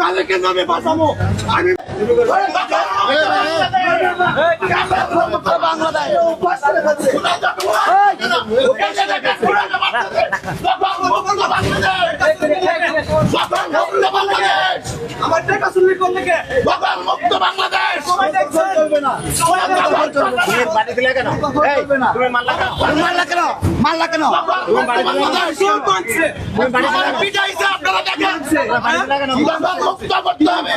তাদেরকে নামে বাঁচাবো আমি আমার টাকা শুনলি কোন থেকে মুক্ত বাংলাদেশ বাড়ি দিলে কেন তুমি মারলা কেন মাল্লা কেন মাল্লা কেন তুমি বাড়ি দিলে আমার কেন? পিটাইছে আপনারা দেখেন বাড়ি মুক্ত করতে হবে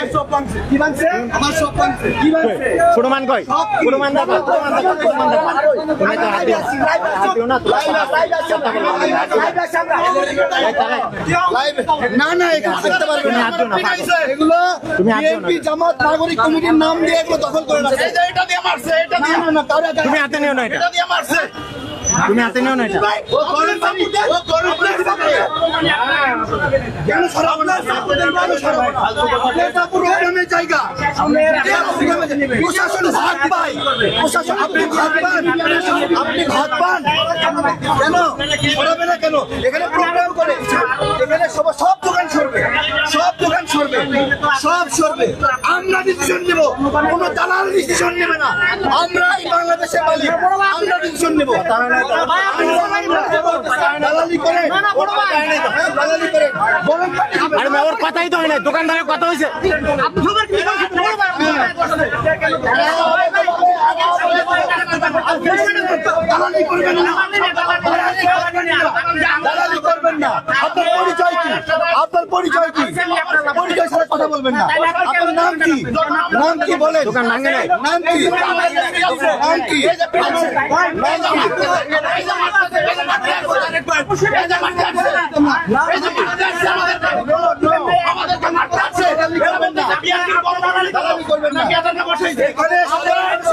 কি বানছে আমার সব বানছে কি বানছে কুরমান কই? প্রমাণ দেখো প্রমাণ দেখো প্রমাণ দেখো তুমি তো হাত। দিও হাত দিও না না না এখানে থাকতে পারবে না হাত দিও না এগুলো তুমি হাত দিও না। বিএনপি জামাত নাগরিক কমিটির নাম দিয়ে এগুলো দখল করে রাখছে। এটা দিয়ে মারছে এটা দিয়ে না না তারা তুমি হাতে নিও না এটা। এটা দিয়ে মারছে। তুমি হাতে নিও না এটা। প্রশাসন ভাগ পায়। প্রশাসন আপনি ভাগ পান। আপনি ভাগ পান। কেন? সরাবে না কেন? এখানে প্রোগ্রাম করে। এখানে সব সব দোকান সরবে। সব দোকান সরবে। সব সরবে। আমরা ডিসিশন নেব। কোনো দালাল ডিসিশন নেবে না। আমরা এই বাংলাদেশে মালিক। আমরা ডিসিশন নেব। ওর কথাই তো হয় না দোকানদারের কথা হয়েছে দালালি করবেন না দালালি করবেন না আপনার পরিচয় কি আপনার পরিচয় কি পরিচয় ছাড়া কথা বলবেন না? আপনার নাম কি নাম কি বলেন নাম কি নাম কি নাম কি দালালি করবেন না থাকবে না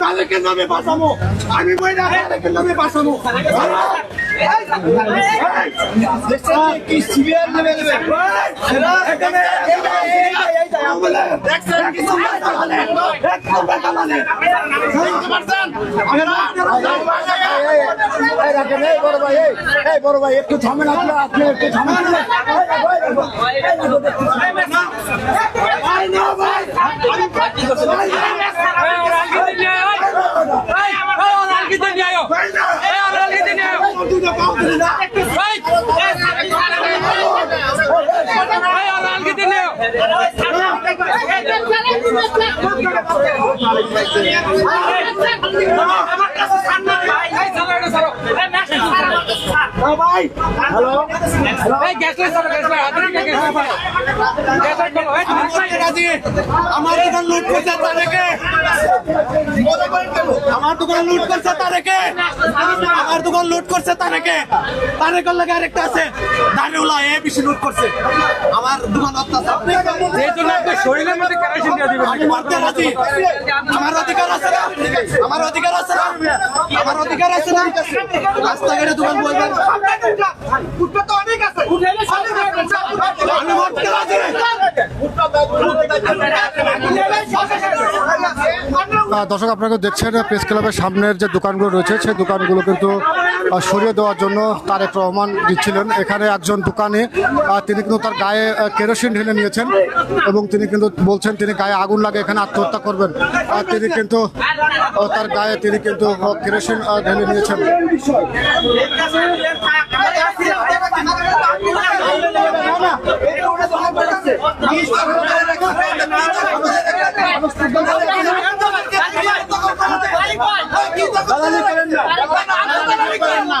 তাদেরকে নামে বাঁচাবো আমি বই না তাদেরকে নামে বাঁচাবো কি সিভিয়ার নেমে নেবে বড় ভাই একটু থামেন আপনার আপনি একটু থামেন আমার দোকান লুট করছে তারেকে। আমার দোকান লুট করছে তারেকে। আমার দোকান লুট করছে তারেকে। তারেকের লাগে আরেকটা আছে। দাঁড়িয়ে এ বেশি লুট করছে। আমার দোকান অত্যাচার। শরীরের মধ্যে কেরোসিন দিয়ে দিবেন আমি মারতে রাজি। আমার অধিকার আছে না। আমার অধিকার আছে না। আমার অধিকার আছে না। রাস্তাঘাটে দোকান বলবেন। দর্শক, আপনারা দেখছেন প্রেস ক্লাবের সামনের যে দোকানগুলো রয়েছে, সেই দোকানগুলো কিন্তু সরিয়ে দেওয়ার জন্য তারেক রহমান দিচ্ছিলেন। এখানে একজন দোকানে তিনি কিন্তু তার গায়ে কেরোসিন ঢেলে নিয়েছেন এবং তিনি কিন্তু বলছেন, তিনি গায়ে আগুন লাগে, এখানে আত্মহত্যা করবেন। আর তিনি কিন্তু তার গায়ে তিনি কিন্তু কেরোসিন ঢেলে নিয়েছেন। দালালি করেন না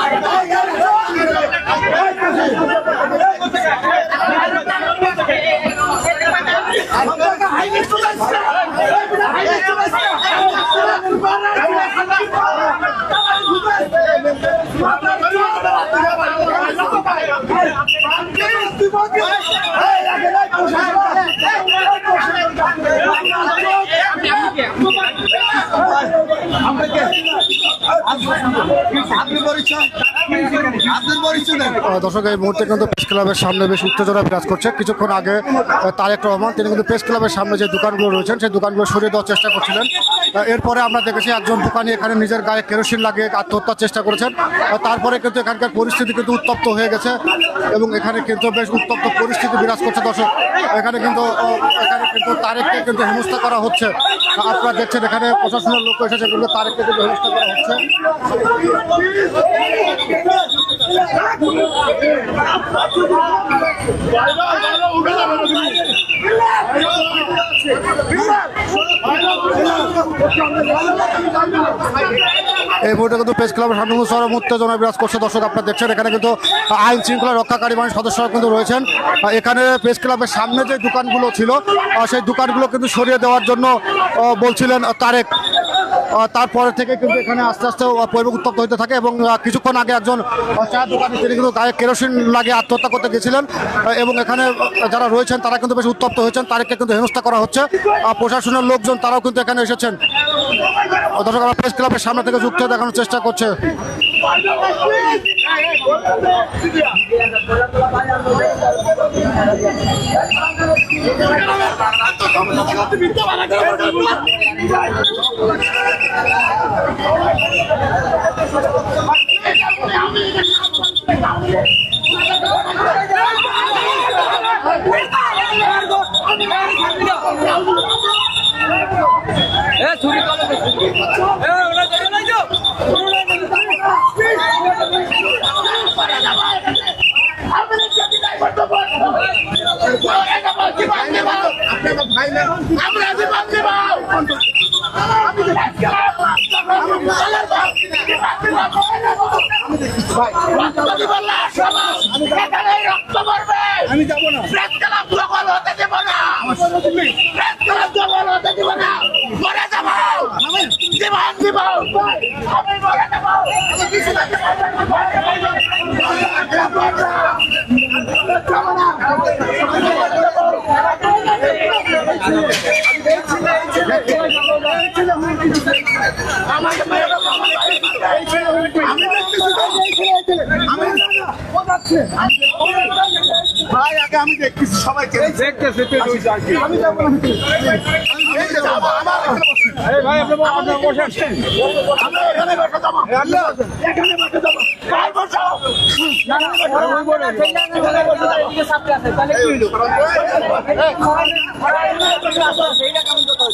দর্শক, এই মুহূর্তে কিন্তু প্রেস ক্লাবের সামনে বেশ উত্তেজনা বিরাজ করছে। কিছুক্ষণ আগে তারেক রহমান, তিনি কিন্তু প্রেস ক্লাবের সামনে যে দোকানগুলো রয়েছেন, সেই দোকানগুলো সরিয়ে দেওয়ার চেষ্টা করছিলেন। এরপরে আমরা দেখেছি একজন দোকানি এখানে নিজের গায়ে কেরোসিন লাগিয়ে আত্মহত্যার চেষ্টা করেছেন। তারপরে কিন্তু এখানকার পরিস্থিতি কিন্তু উত্তপ্ত হয়ে গেছে এবং এখানে কিন্তু বেশ উত্তপ্ত পরিস্থিতি বিরাজ করছে দর্শক। এখানে কিন্তু এখানে কিন্তু তারেককে কিন্তু হেনস্থা করা হচ্ছে। আপনারা দেখছেন এখানে প্রশাসনের লোক এসেছে বিভিন্ন তারিখে কিন্তু ব্যবস্থা করা হচ্ছে। এই মুহূর্তে কিন্তু প্রেস ক্লাবের সামনে চরম উত্তেজনা বিরাজ করছে। দর্শক, আপনারা দেখছেন, এখানে কিন্তু আইন শৃঙ্খলা রক্ষাকারী বাহিনীর সদস্যরা কিন্তু রয়েছেন। এখানে প্রেস ক্লাবের সামনে যে দোকানগুলো ছিল সেই দোকানগুলো কিন্তু সরিয়ে দেওয়ার জন্য বলছিলেন তারেক। তারপরে থেকে কিন্তু এখানে আস্তে আস্তে পরিবেশ উত্তপ্ত হতে থাকে এবং কিছুক্ষণ আগে একজন চা দোকানে তিনি কিন্তু গায়ে কেরোসিন লাগিয়ে আত্মহত্যা করতে গেছিলেন। এবং এখানে যারা রয়েছেন তারা কিন্তু বেশ উত্তপ্ত হয়েছেন। তাদেরকে কিন্তু হেনস্থা করা হচ্ছে। প্রশাসনের লোকজন তারাও কিন্তু এখানে এসেছেন। দর্শক, আমরা প্রেস ক্লাবের সামনে থেকে যুক্ত দেখানোর চেষ্টা করছে। এ ছুরি কলে এ ওটা করে নাই তো আমি যাব না প্রেস ক্লাব দখল হতে দেব না প্রেস ক্লাব দখল হতে দেব না মরে যাব জীবন দিব আমি মরে যাব আমি কিছু না ভাই আগে আমি দেখতেছি সবাইকে দেখতেছে আমি যাব ভাই আপনি বসেন আমি এখানে বসে যাব। এখানে বসে যাব। ভাই বসো।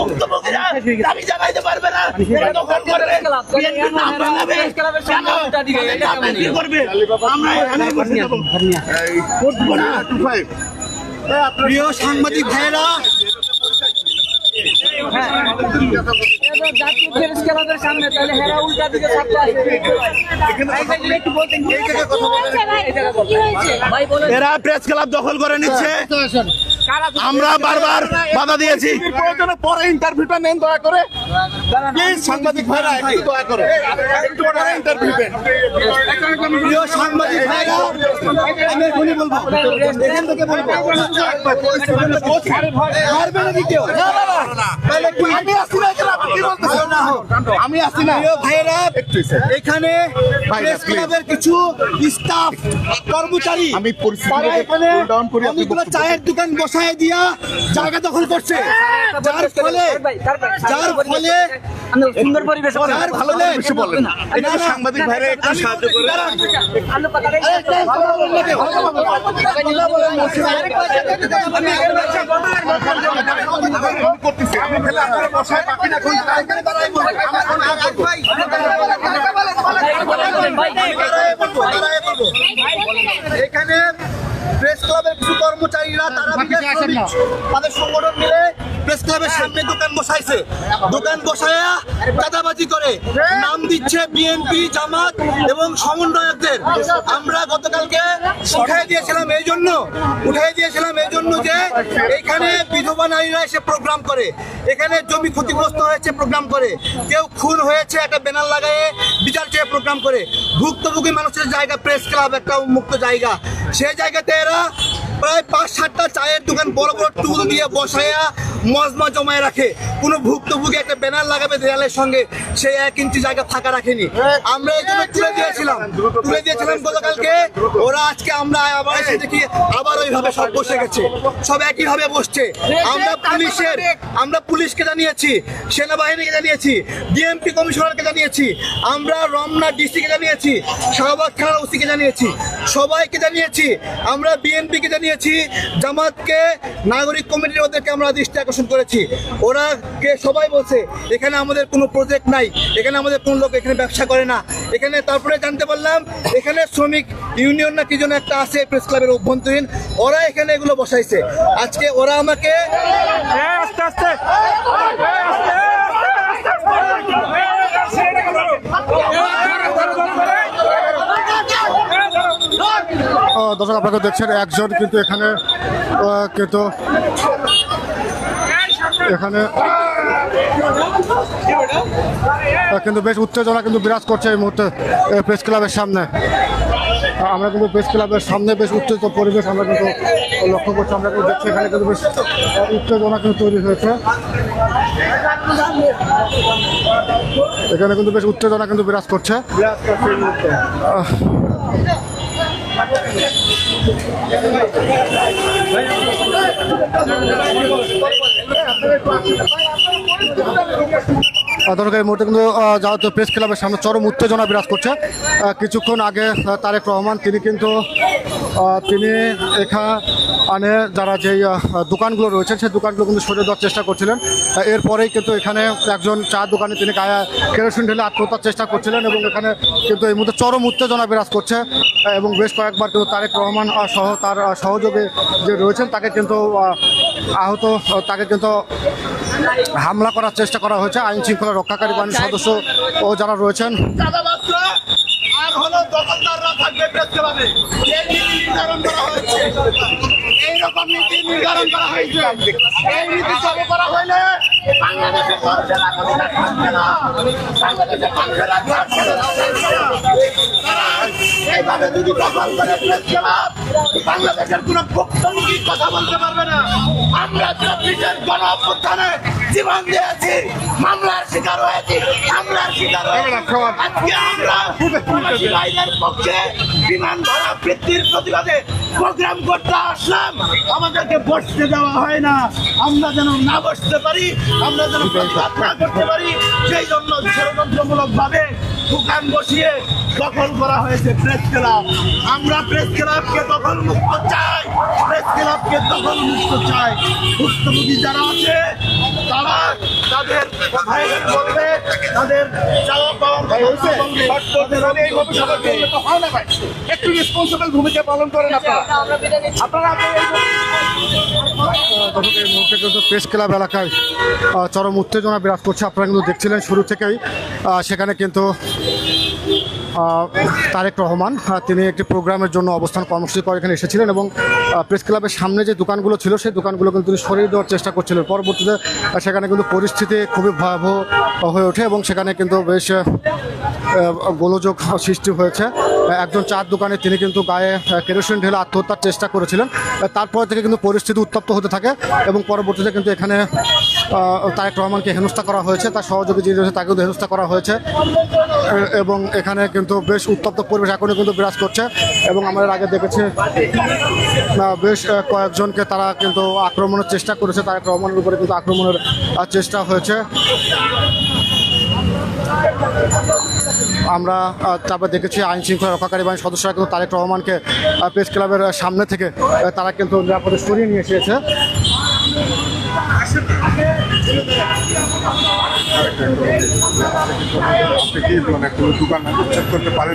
ভুক্তভোগীরা দাবি জানাইতে পারবে না দখল করবে বিএনপির নাম ভাঙাবে কি করবেন আমরা এখানে বসে যাব করব না প্রিয় সাংবাদিক ভাইয়েরা জাতীয় প্রেস সামনে তাহলে হেরা উল্টা দিকে থাকতে আসবে একটু বলতেন ভাই বলেন এরা প্রেস ক্লাব দখল করে নিচ্ছে আমরা বারবার বাধা দিয়েছি। পরে ইন্টারভিউটা নেন দয়া করে। প্লিজ সাংবাদিক ভাইরা একটু দয়া করে। একটু পরে ইন্টারভিউ দেন। প্রিয় সাংবাদিক ভাইরা আমি এখনই বলব? এখান থেকে বলব। মারবে নাকি কেউ? আমি আসছি না এখানে, আপনি আমি আসছি না। প্রিয় ভাইয়েরা এখানে প্রেস ক্লাবের কিছু স্টাফ কর্মচারী আমি চায়ের দোকান বসায় দিয়া জায়গা দখল করছে। যার ফলে যার ফলে সুন্দর পরিবেশ ভালো বলেন সাংবাদিক ভাইরা একটু সাহায্য করে এখানে প্রেস ক্লাবের কিছু কর্মচারীরা তারা তাদের সংগঠন মিলে প্রেস ক্লাবের সামনে দোকান বসাইছে। দোকান বসায়া চাঁদাবাজি করে। নাম দিচ্ছে বিএনপি জামাত এবং সমন্বয়কদের। আমরা গতকালকে উঠাই দিয়েছিলাম এই জন্য, উঠাই দিয়েছিলাম এই জন্য যে এখানে বিধবা নারীরা এসে প্রোগ্রাম করে। এখানে জমি ক্ষতিগ্রস্ত হয়েছে প্রোগ্রাম করে। কেউ খুন হয়েছে, একটা ব্যানার লাগায়ে বিচার চেয়ে প্রোগ্রাম করে। ভুক্তভোগী মানুষের জায়গা প্রেস ক্লাব একটা উন্মুক্ত জায়গা। সেই জায়গাতে এরা প্রায় পাঁচ সাতটা চায়ের দোকান বড় বড় টুল দিয়ে বসায়া মজমা জমায় রাখে। কোনো ভুক্তভোগী একটা ব্যানার লাগাবে দেয়ালের সঙ্গে সেই এক ইঞ্চি জায়গা ফাঁকা রাখেনি। আমরা এই জন্য তুলে দিয়েছিলাম। তুলে দিয়েছিলাম গতকালকে। ওরা আজকে আমরা আবার এসে দেখি, আবার ওইভাবে সব বসে গেছে। সব একইভাবে বসছে। আমরা পুলিশের, আমরা পুলিশকে জানিয়েছি, সেনাবাহিনীকে জানিয়েছি, ডিএমপি কমিশনারকে জানিয়েছি, আমরা রমনা ডিসিকে জানিয়েছি, শাহবাগ থানার ওসিকে জানিয়েছি, সবাইকে জানিয়েছি, আমরা বিএনপিকে জানিয়েছি, জামাতকে, নাগরিক কমিটির ওদেরকে আমরা দৃষ্টি আকর্ষণ করেছি। ওরা কে সবাই বলছে এখানে আমাদের কোনো প্রজেক্ট নাই এখানে আমাদের কোনো লোক এখানে ব্যবসা করে না। এখানে তারপরে জানতে পারলাম এখানে শ্রমিক ইউনিয়ন না কি যেন একটা আছে প্রেস ক্লাবের অভ্যন্তরীণ ওরা এখানে এগুলো বসাইছে। আজকে ওরা আমাকে আহ, দর্শক আপনারা দেখছেন একজন কিন্তু এখানে কিন্তু এখানে। কিন্তু বেশ উত্তেজনা কিন্তু বিরাজ করছে এই মুহূর্তে প্রেস ক্লাবের সামনে। আমরা কিন্তু প্রেস ক্লাবের সামনে বেশ উত্তেজিত পরিবেশ আমরা কিন্তু লক্ষ্য করছি। আমরা কিন্তু দেখছি এখানে কিন্তু বেশ উত্তেজনা কিন্তু তৈরি হয়েছে। এখানে কিন্তু বেশ উত্তেজনা কিন্তু বিরাজ করছে। আহ, আহ, দর্শক মুহূর্তে কিন্তু আহ, যাওয়াতে প্রেস ক্লাবের সামনে চরম উত্তেজনা বিরাজ করছে। কিছুক্ষণ আগে তারেক রহমান তিনি কিন্তু তিনি এখানে যারা যেই দোকানগুলো রয়েছে সেই দোকানগুলো কিন্তু সরিয়ে দেওয়ার চেষ্টা করছিলেন। এরপরেই কিন্তু এখানে একজন চা দোকানে তিনি গায়ে কেরোসিন ঢেলে আত্মহত্যার চেষ্টা করছিলেন এবং এখানে কিন্তু এই মুহূর্তে চরম উত্তেজনা বিরাজ করছে এবং বেশ কয়েকবার কিন্তু তারেক রহমান সহ তার সহযোগী যে রয়েছেন তাকে কিন্তু আহত তাকে কিন্তু হামলা করার চেষ্টা করা হয়েছে, আইন শৃঙ্খলা রক্ষাকারী বাহিনীর সদস্য ও যারা রয়েছেন। এইরকম নীতি নির্ধারণ করা হয়েছে। এই নীতি চালু করা হইলে এইভাবে যদি দখল করে বাংলাদেশের কোন ভুক্তভোগী কথা বলতে পারবে না। আমরা চব্বিশের গণ অভ্যুত্থানে জীবন দিয়েছি মামলার শিকার হয়েছি হামলার শিকার আজকে আমরা প্রবাসী ভাইদের পক্ষে বিমান ভাড়া বৃদ্ধির প্রতিবাদে প্রোগ্রাম করতে আসলাম। আমাদেরকে বসতে দেওয়া হয় না। আমরা যেন না বসতে পারি আমরা যেন প্রতিবাদ না করতে পারি সেই জন্য ষড়যন্ত্রমূলক ভাবে দোকান বসিয়ে দখল করা হয়েছে প্রেস ক্লাব। আমরা প্রেস ক্লাবকে দখল মুক্ত চাই প্রেস ক্লাবকে দখল মুক্ত চাই। ভুক্তভোগী যারা আছে তারা তাদের বলবে। চাওয়া পাওয়া হয় একটু রেসপন্সিবল ভূমিকা পালন করেন আপনারা। আমরা আপনারা আপনারা এই মুহূর্তে কিন্তু প্রেস ক্লাব এলাকায় চরম উত্তেজনা বিরাজ করছে। আপনারা কিন্তু দেখছিলেন শুরু থেকেই সেখানে কিন্তু তারেক রহমান তিনি একটি প্রোগ্রামের জন্য অবস্থান কর্মসূচি করে এখানে এসেছিলেন এবং প্রেস ক্লাবের সামনে যে দোকানগুলো ছিল, সেই দোকানগুলো কিন্তু তিনি সরিয়ে দেওয়ার চেষ্টা করছিলেন। পরবর্তীতে সেখানে কিন্তু পরিস্থিতি খুবই ভয়াবহ হয়ে ওঠে এবং সেখানে কিন্তু বেশ গোলযোগ সৃষ্টি হয়েছে। একজন চার দোকানে তিনি কিন্তু গায়ে কেরোসিন ঢেলে আত্মহত্যার চেষ্টা করেছিলেন। তারপর থেকে কিন্তু পরিস্থিতি উত্তপ্ত হতে থাকে এবং পরবর্তীতে কিন্তু এখানে তারেক রহমানকে হেনস্থা করা হয়েছে, তার সহযোগী যিনি রয়েছে তাকেও হেনস্থা করা হয়েছে। এবং এখানে কিন্তু বেশ উত্তপ্ত পরিবেশ এখনও কিন্তু বিরাজ করছে এবং আমরা এর আগে দেখেছি বেশ কয়েকজনকে তারা কিন্তু আক্রমণের চেষ্টা করেছে, তারেক রহমানের উপরে কিন্তু আক্রমণের চেষ্টা হয়েছে। আমরা তারপর দেখেছি আইন শৃঙ্খলা রক্ষাকারী বাহিনীর সদস্যরা কিন্তু তারেক রহমানকে প্রেস ক্লাবের সামনে থেকে তারা কিন্তু নিরাপদে সরিয়ে নিয়ে এসেছে মানে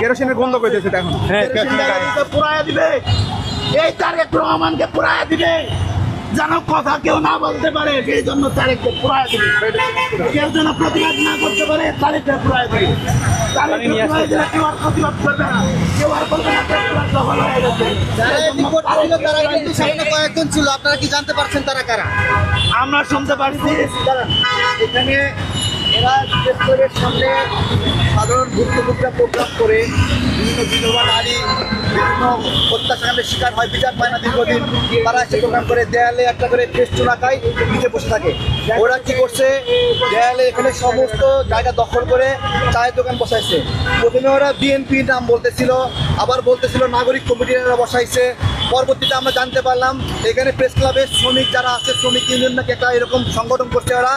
কেরোসিনের গন্ধ পেতেছে এখন। পুরায়া দিবে এই তারেক রহমানকে পুরায়া দিবে। যেন কথা কেউ না বলতে পারে সেই জন্য তারেককে পুরায়া দিবে কেউ যেন প্রতিবাদ না করতে পারে তারেককে পুরায়া দিবে তারেককে পুরায়া দিলে কেউ আর প্রতিবাদ করবে না। কেউ আর বলবে না হয়ে গেছে। তারা কিন্তু সেখানে কয়েকজন ছিল। আপনারা কি জানতে পারছেন তারা কারা? আমরা শুনতে পারছি। এখানে এরা প্রেস ক্লাবের সামনে সাধারণ ভুক্তভোগীরা প্রোগ্রাম করে। বিভিন্ন বিধবা নারী বিভিন্ন হত্যাকাণ্ডের শিকার হয়, বিচার পায় না দীর্ঘদিন। তারা এসে প্রোগ্রাম করে, দেয়ালে একটা করে ফেস্টুন আঁকায় পিঠে বসে থাকে। ওরা কি করছে? দেয়ালে এখানে সমস্ত জায়গা দখল করে চায়ের দোকান বসাইছে। প্রথমে ওরা বিএনপি নাম বলতেছিল, আবার বলতেছিল নাগরিক কমিটিরা বসাইছে। পরবর্তীতে আমরা জানতে পারলাম, এখানে প্রেস ক্লাবের শ্রমিক যারা আছে, শ্রমিক ইউনিয়ন নাকি একটা এরকম সংগঠন করছে ওরা।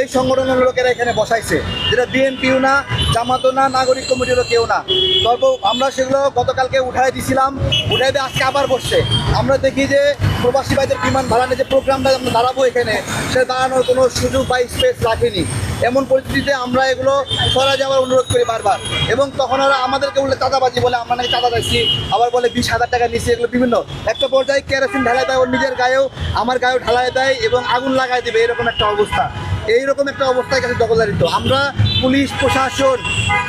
এই সংগঠনের লোকেরা এখানে বসাইছে, যেটা বিএনপিও না জামাতও না, নাগরিক কমিটিরও কেউ না। তবে আমরা সেগুলো গতকালকে উঠাই দিছিলাম উঠাই দিয়ে আজকে আবার বসছে। আমরা দেখি যে প্রবাসী ভাইদের বিমান ভাড়া নিয়ে যে প্রোগ্রামটা আমরা দাঁড়াবো এখানে, সে দাঁড়ানোর কোনো সুযোগ বা স্পেস রাখেনি। এমন পরিস্থিতিতে আমরা এগুলো সরা যাওয়ার অনুরোধ করি বারবার। এবং তখন ওরা আমাদেরকে বলে চাঁদাবাজি বলে, আমরা নাকি চাঁদা দিচ্ছি আবার বলে বিশ হাজার টাকা নিচ্ছি এগুলো বিভিন্ন। একটা পর্যায়ে কেরোসিন ঢালাই দেয় ওর নিজের গায়েও, আমার গায়েও ঢালাই দেয় এবং আগুন লাগাই দেবে, এরকম একটা অবস্থা। এইরকম একটা অবস্থায় কাছে দখলদারিত্ব আমরা পুলিশ, প্রশাসন,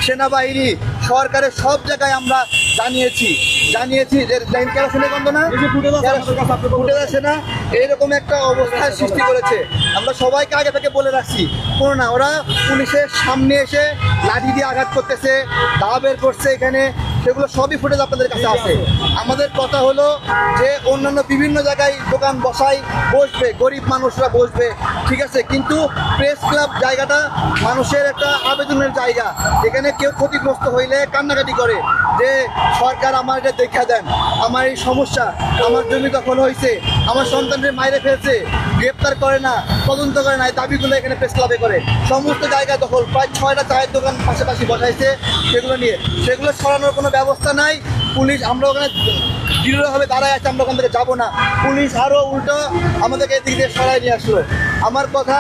সেনাবাহিনী, সরকারের সব জায়গায় আমরা জানিয়েছি জানিয়েছি যে কেরোসিনে গন্ধ না ফুটে যাচ্ছে না? এইরকম একটা অবস্থার সৃষ্টি করেছে। আমরা সবাইকে আগে থেকে বলে রাখছি কোনো না ওরা পুলিশের সামনে এসে লাঠি দিয়ে আঘাত করতেছে দা বের করছে এখানে। সেগুলো সবই ফুটেজ আপনাদের কাছে আছে। আমাদের কথা হলো যে অন্যান্য বিভিন্ন জায়গায় দোকান বসাই বসবে গরিব মানুষরা বসবে ঠিক আছে? কিন্তু প্রেস ক্লাব জায়গাটা মানুষের একটা আবেদনের জায়গা। এখানে কেউ ক্ষতিগ্রস্ত হইলে কান্নাকাটি করে যে সরকার আমার এটা দেখা দেন আমার এই সমস্যা আমার জমি দখল হয়েছে আমার সন্তানদের মাইরে ফেলছে গ্রেপ্তার করে না তদন্ত করে না। এই দাবিগুলো এখানে প্রেস ক্লাবে করে। সমস্ত জায়গা দখল প্রায় ছয়টা চায়ের দোকান পাশাপাশি বসাইছে সেগুলো নিয়ে। সেগুলো সরানোর কোনো ব্যবস্থা নাই। পুলিশ আমরা ওখানে দৃঢ়ভাবে দাঁড়ায় আছে, আমরা ওখান থেকে যাব না। পুলিশ আরও উল্টো আমাদেরকে এদিক দিয়ে সরাই নিয়ে আসলো। আমার কথা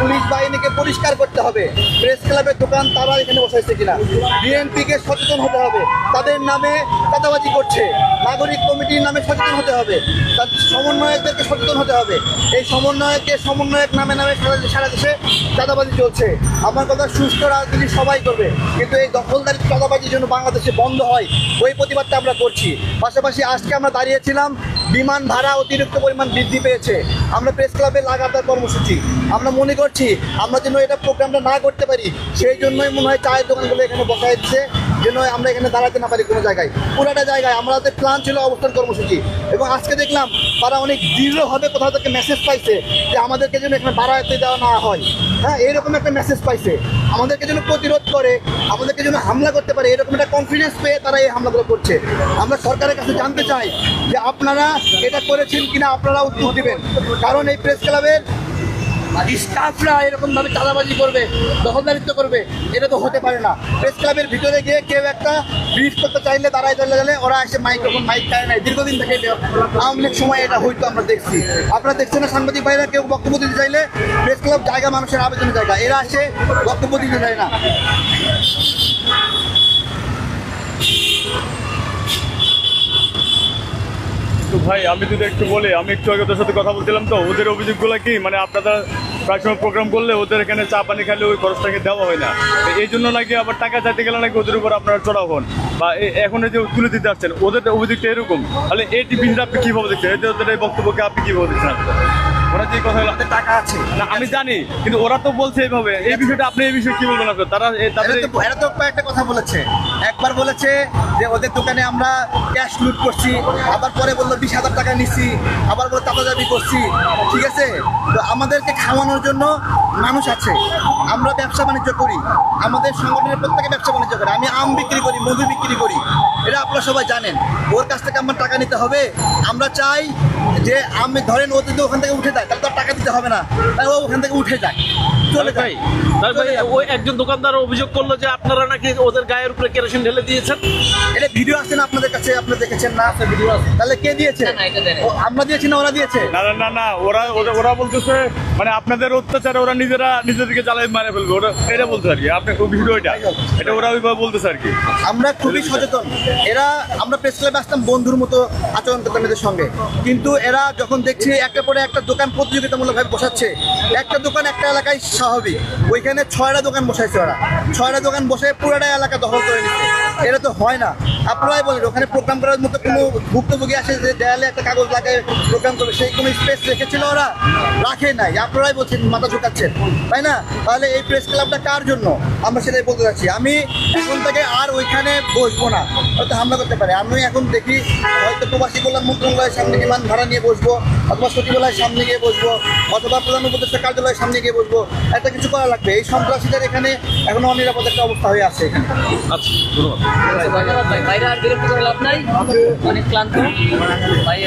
পুলিশ বাহিনীকে পরিষ্কার করতে হবে। প্রেস ক্লাবের দোকান, তারা এখানে বসাইছে কিনা? বিএনপিকে সচেতন হতে হবে। তাদের নামে চাঁদাবাজি করছে। নাগরিক কমিটির নামে সচেতন হতে হবে। তার সমন্বয়কদেরকে সচেতন হতে হবে। এই সমন্বয়কের সমন্বয়ক নামে নামে সারা সারা দেশে চাঁদাবাজি চলছে। আমার কথা সুস্থ রাজনীতি সবাই করবে। কিন্তু এই দখলদারি চাঁদাবাজির জন্য বাংলাদেশে বন্ধ হয়। ওই প্রতিবাদটা আমরা করছি। পাশাপাশি আজকে আমরা দাঁড়িয়েছিলাম, বিমান ভাড়া অতিরিক্ত পরিমাণ বৃদ্ধি পেয়েছে। আমরা প্রেস ক্লাবে লাগাতার কর্মসূচি। আমরা মনে করছি, আমরা যেন এটা প্রোগ্রামটা না করতে পারি, সেই জন্যই মনে হয় চায়ের দোকানগুলো এখানে বসা দিচ্ছে। যেন আমরা এখানে দাঁড়াতে না পারি কোনো জায়গায়। পুরাটা জায়গায় আমাদের প্ল্যান ছিল অবস্থান কর্মসূচি। এবং আজকে দেখলাম তারা অনেক দৃঢ়ভাবে কোথাও থেকে মেসেজ পাইছে যে আমাদেরকে যেন এখানে বাড়াতে দেওয়া না হয়। হ্যাঁ এরকম একটা মেসেজ পাইছে। আমাদেরকে যেন প্রতিরোধ করে, আমাদেরকে যেন হামলা করতে পারে, এরকম একটা কনফিডেন্স পেয়ে তারা এই হামলাগুলো করছে। আমরা সরকারের কাছে জানতে চাই যে আপনারা এটা করেছেন কিনা আপনারা উত্তর দিবেন। কারণ এই প্রেস ক্লাবের স্টাফরা এরকম ভাবে চাঁদাবাজি করবে, দখলদারিত্ব করবে, এটা তো হতে পারে না। প্রেস ক্লাবের ভিতরে গিয়ে কেউ একটা ব্রিজ করতে চাইলে দাঁড়ায় চলে ওরা এসে মাইক্রোফোন মাইক চায় নাই দীর্ঘদিন থেকে আওয়ামী লীগ সময় এটা হয়তো আমরা দেখছি। আপনারা দেখছেন না, সাংবাদিক ভাইরা কেউ বক্তব্য দিতে চাইলে প্রেস ক্লাব জায়গা, মানুষের আবেদনের জায়গা। এরা আসে বক্তব্য দিতে চায় না। ভাই, আমি যদি একটু বলি, আমি একটু আগে ওদের সাথে কথা বলছিলাম তো, ওদের অভিযোগগুলো কি? মানে আপনারা প্রায় সময় প্রোগ্রাম করলে ওদের এখানে চা পানি খাইলে ওই খরচটাকে দেওয়া হয় না। এই জন্য নাকি আবার টাকা চাইতে গেলে নাকি ওদের উপর আপনারা চড়া হন। বা এখন যে তুলে দিতে আসছেন, ওদের অভিযোগটা এরকম। তাহলে এই টিভিটা আপনি কীভাবে দেখছেন? এদের ওদের এই বক্তব্যকে আপনি কীভাবে দেখছেন? ওরা যে কথা আমাদের টাকা আছে। না আমি জানি কিন্তু ওরা তো বলছে এইভাবে। এই বিষয়টা আপনি এই বিষয়ে কি বলবেন আপনার তারা তাদের এরা তো একটা কথা বলেছে। একবার বলেছে যে ওদের দোকানে আমরা ক্যাশ লুট করছি আবার পরে বলল বিশ হাজার টাকা নিচ্ছি আবার বলে দাবি করছি ঠিক আছে? তো আমাদেরকে খাওয়ানোর জন্য মানুষ আছে আমরা ব্যবসা বাণিজ্য করি আমাদের সংগঠনের প্রত্যেকে ব্যবসা বাণিজ্য করে আমি আম বিক্রি করি মধু বিক্রি করি এটা আপনারা সবাই জানেন। ওর কাছ থেকে আমার টাকা নিতে হবে আমরা চাই যে আমি ধরেন ও যদি ওখান থেকে উঠে যায় তাহলে তো টাকা দিতে হবে না তাই ও ওখান থেকে উঠে যায় চলে যায় ওই একজন দোকানদার অভিযোগ করল যে আপনারা নাকি ওদের গায়ের উপরে কেরোসিন ঢেলে দিয়েছেন? এটা ভিডিও আছে না আপনাদের কাছে? আপনারা দেখেছেন? না ভিডিও তাহলে কে দিয়েছে? ও, আমরা দিয়েছি না ওরা দিয়েছে? না না না না ওরা ওরা- ওরা বলতেছে মানে আপনাদের অত্যাচারে ওরা নিজেরা নিজেদেরকে জ্বালাই মারে ফেলবে, ওরা এটা বলতে আর কি। আপনি ভিডিওটা এটা। ওরা ওইভাবে বলতেছে আর কি। আমরা খুবই সচেতন। এরা, আমরা প্রেস ক্লাবে আসতাম বন্ধুর মতো আচরণ করতাম এদের সঙ্গে। কিন্তু এরা যখন দেখছি একটা পরে একটা দোকান প্রতিযোগিতামূলকভাবে বসাচ্ছে, একটা দোকান একটা এলাকায় স্বাভাবিক। ওইখানে ছয়টা দোকান বসাইছে ওরা। ছয়টা দোকান বসে পুরোটা এলাকা দখল করে নিচ্ছে। এটা তো হয় না। আপনারাই বলেন, ওখানে প্রোগ্রাম করার মতো কোনো ভুক্তভোগী আসে যে দেয়ালে একটা কাগজ লাগায় প্রোগ্রাম করবে, সেই কোনো স্পেস রেখেছিল ওরা? রাখে নাই। আপনারাই বলছেন মাথা ঝুঁকাচ্ছেন। তাই না? তাহলে এই প্রেস ক্লাবটা কার জন্য? আমরা সেটাই বলতে চাচ্ছি। আমি এখন থেকে আর ওইখানে বসবো না। হয়তো হামলা করতে পারে। আমি এখন দেখি হয়তো প্রবাসী কল্যাণ মন্ত্রণালয়ের সামনে বিমান ভাড়া নিয়ে বসবো অথবা সচিবালয়ের সামনে গিয়ে বসবো অথবা প্রধান উপদেষ্টা কার্যালয়ের সামনে গিয়ে বসবো। একটা কিছু করা লাগবে। এই সন্ত্রাসীদের এখানে এখনও অনিরাপদ একটা অবস্থা হয়ে আছে এখানে। ধন্যবাদ। ভাই। বাইরে আর বিরক্ত করে লাভ নাই। অনেক ক্লান্ত। বাইরে